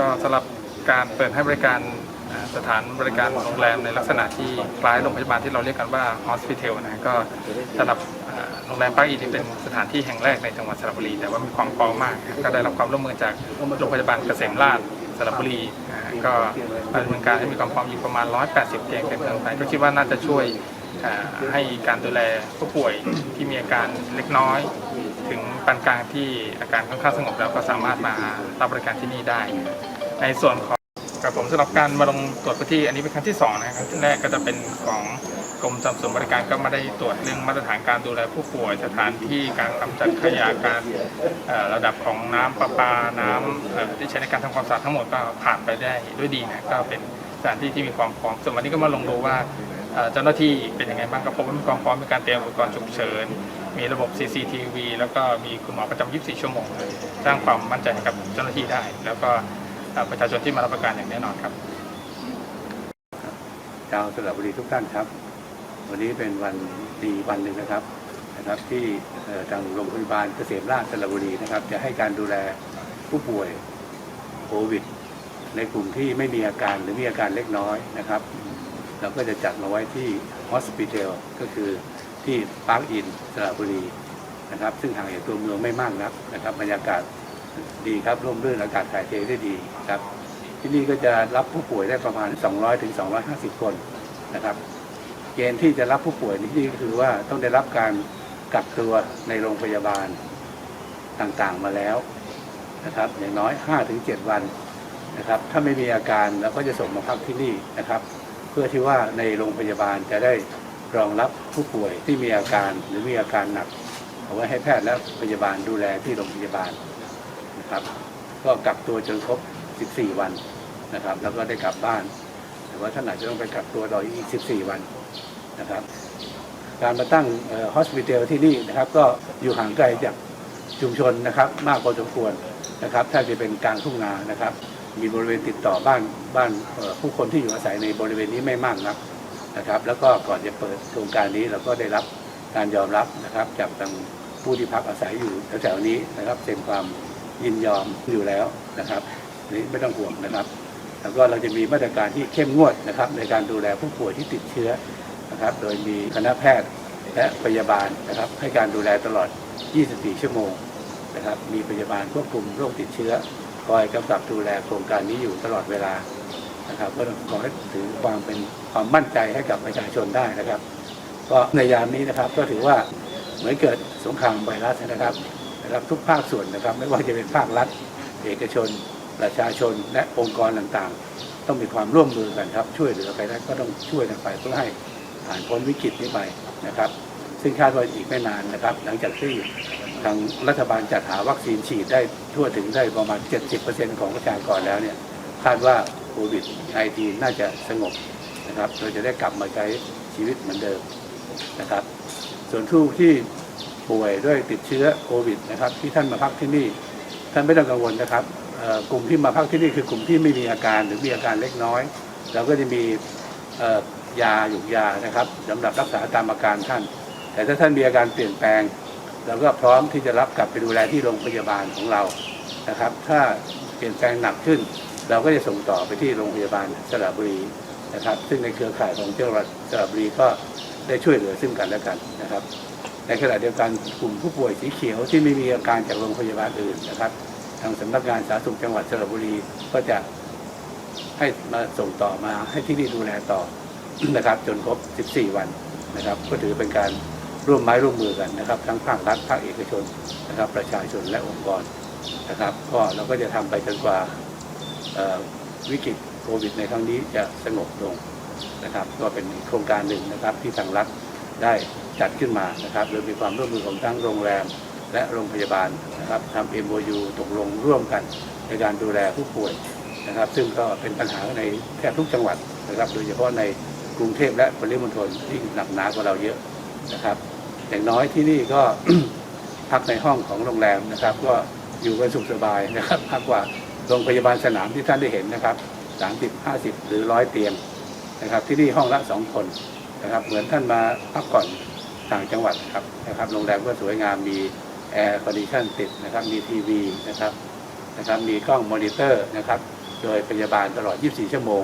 ก็สำหรับการเปิดให้บริการสถานบริการโรงแรมในลักษณะที่คล้ายโรงพยาบาลที่เราเรียกกันว่า hospital นะก็สำหรับโรงแรมปาร์คอินนี่เป็นสถานที่แห่งแรกในจังหวัดสระบุรี แต่ว่ามีความพร้อมมาก ก็ได้รับความร่วมมือจากโรงพยาบาลเกษมราษฎร์สระบุรีก็ดำเนินการให้มีความพร้อมอยู่ประมาณ 180 เตียงเต็มเมืองไปก็คิดว่าน่าจะช่วยให้การดูแลผู้ป่วยที่มีอาการเล็กน้อย ถึงปานกลางที่อาการค่อนข้างสงบแล้วก็สามารถมารับบริการที่นี่ได้ ในส่วนของกับผมสำหรับการมาลงตรวจพื้นที่อันนี้เป็นครั้งที่สองนะครับครั้งที่แรกก็จะเป็นของกรมสนับสนุนบริการก็มาได้ตรวจเรื่องมาตรฐานการดูแลผู้ป่วยสถานที่การกำจัดขยะการระดับของน้ำประปาน้ำเอ่อที่ใช้ในการทำความสะอาดทั้งหมดก็ผ่านไปได้ด้วยดีนะก็เป็นสถานที่ที่มีความพร้อมส่วนวันนี้ก็มาลงดูว่าเอ่อเจ้าหน้าที่เป็นยังไงบ้างก็พบว่ามีความพร้อมในการเตรียมอุปกรณ์ฉุกเฉิน มีระบบ CCTV แล้วก็มีคุณหมอประจำ 24 ชั่วโมงเลยสร้างความมั่นใจให้กับเจ้าหน้าที่ได้ แล้วก็ประชาชนที่มารับประกันอย่างแน่นอนครับชาวสระบุรีทุกท่านครับ วันนี้เป็นวันดีวันหนึ่งนะครับนะครับ ที่ทางโรงพยาบาลเกษมราษฎร์สระบุรีนะครับ จะให้การดูแลผู้ป่วยโควิด ในกลุ่มที่ไม่มีอาการหรือมีอาการเล็กน้อยนะครับ เราก็จะจัดมาไว้ที่ Hospital ก็คือ ที่ปาร์คอินสระบุรีนะครับ ซึ่งห่างจากตัวเมืองไม่มากนักนะครับบรรยากาศดีครับร่มรื่นอากาศถ่ายเทได้ดีครับที่นี่ก็จะรับผู้ป่วยได้ประมาณ 200ถึง250 คนนะครับ เกณฑ์ที่จะรับผู้ป่วยนี่ก็คือว่าต้องได้รับการกักตัวในโรงพยาบาลต่างๆมาแล้วนะครับ อย่างน้อย 5-7 วันนะครับ ถ้าไม่มีอาการเราก็จะส่งมาพักที่นี่นะครับ เพื่อที่ว่าในโรงพยาบาลจะได้ รองรับผู้ป่วยที่มีอาการหรือมีอาการหนัก เอาไว้ให้แพทย์และพยาบาลดูแลที่โรงพยาบาลนะครับ ก็กักตัวจนครบ 14 วันนะครับ แล้วก็ได้กลับบ้าน แต่ว่าท่านอาจจะต้องไปกักตัวต่ออีก 14 วันนะครับการมาตั้งฮอสพิทอลที่นี่นะครับ ก็อยู่ห่างไกลจากชุมชนนะครับ มากพอสมควรนะครับถ้าจะเป็นกลางทุ่งนานะครับ มีบริเวณติดต่อบ้านบ้านผู้คนที่อยู่อาศัยในบริเวณนี้ไม่มากนัก นะครับ แล้วก็ก่อนจะเปิดโครงการนี้เราก็ได้รับการยอมรับนะครับ จากทางผู้ที่พักอาศัยอยู่แถวๆนี้นะครับเซ็นความยินยอมอยู่แล้วนะครับนี่ไม่ต้องห่วงนะครับ แล้วก็เราจะมีมาตรการที่เข้มงวดนะครับ ในการดูแลผู้ป่วยที่ติดเชื้อนะครับ โดยมีคณะแพทย์และพยาบาลนะครับ ให้การดูแลตลอด 24 ชั่วโมงนะครับ มีพยาบาลควบคุมโรคติดเชื้อคอยกำกับดูแลโครงการนี้อยู่ตลอดเวลา นะครับก็ขอให้ถือความเป็นความมั่นใจให้กับประชาชนได้นะครับ ก็ในยามนี้นะครับก็ถือว่าเหมือนเกิดสงครามไวรัสนะครับนะครับทุกภาคส่วนนะครับ ไม่ว่าจะเป็นภาครัฐ เอกชน ประชาชนและองค์กรต่างๆ ต้องมีความร่วมมือกันครับ ช่วยเหลือไปได้ก็ต้องช่วยกันไปเพื่อให้ผ่านพ้นวิกฤตนี้ไปนะครับ ซึ่งคาดว่าอีกไม่นานนะครับ หลังจากที่ทางรัฐบาลจัดหาวัคซีนฉีดได้ทั่วถึงได้ประมาณ 70%ของประชากรแล้วเนี่ยคาดว่า โควิด -19 น่าจะสงบนะครับเราจะได้กลับมาใช้ชีวิตเหมือนเดิมนะครับ ส่วนผู้ที่ป่วยด้วยติดเชื้อโควิดนะครับที่ท่านมาพักที่นี่ ท่านไม่ต้องกังวลนะครับกลุ่มที่มาพักที่นี่คือกลุ่มที่ไม่มีอาการหรือมีอาการเล็กน้อย เราก็จะมียาหยุกยานะครับสำหรับรักษาตามอาการท่าน แต่ถ้าท่านมีอาการเปลี่ยนแปลงเราก็พร้อมที่จะรับกลับไปดูแลที่โรงพยาบาลของเรานะครับ ถ้าเปลี่ยนแปลงหนักขึ้น เราก็จะส่งต่อไปที่โรงพยาบาลสระบุรีนะครับ ซึ่งในเครือข่ายของจังหวัดสระบุรีก็ได้ช่วยเหลือซึ่งกันและกันนะครับ ในขณะเดียวกันกลุ่มผู้ป่วยสีเขียวที่ไม่มีอาการจากโรงพยาบาลอื่นนะครับ ทางสำนักงานสาธารณสุขจังหวัดสระบุรีก็จะให้มาส่งต่อมาให้ที่นี่ดูแลต่อนะครับ จนครบ 14 วันนะครับ ก็ถือเป็นการร่วมไม้ร่วมมือกันนะครับ ทั้งภาครัฐภาคเอกชนนะครับ ประชาชนและองค์กรนะครับ ก็เราก็จะทำไปจนกว่า วิกฤตโควิดในครั้งนี้จะสงบลงนะครับ ก็เป็นโครงการหนึ่งนะครับที่ทางรัฐได้จัดขึ้นมานะครับโดยมีความร่วมมือของทั้งโรงแรมและโรงพยาบาลนะครับทำ MOU ตกลงร่วมกันในการดูแลผู้ป่วยนะครับ ซึ่งก็เป็นปัญหาในแทบทุกจังหวัดนะครับ โดยเฉพาะในกรุงเทพและปริมณฑลที่หนักหนากว่าเราเยอะนะครับ อย่างน้อยที่นี่ก็พักในห้องของโรงแรมนะครับ ก็อยู่กันสุขสบายนะครับพักกว่า โรงพยาบาลสนามที่ท่านได้เห็นนะครับ 30 50 หรือร้อยเตียงนะครับ ที่นี่ห้องละสองคนนะครับ เหมือนท่านมาพักผ่อนต่างจังหวัดครับนะครับโรงแรมก็สวยงามมีแอร์คอนดิชันติดนะครับมีทีวีนะครับนะครับมีกล้องมอนิเตอร์นะครับ โดยพยาบาลตลอด 24 ชั่วโมง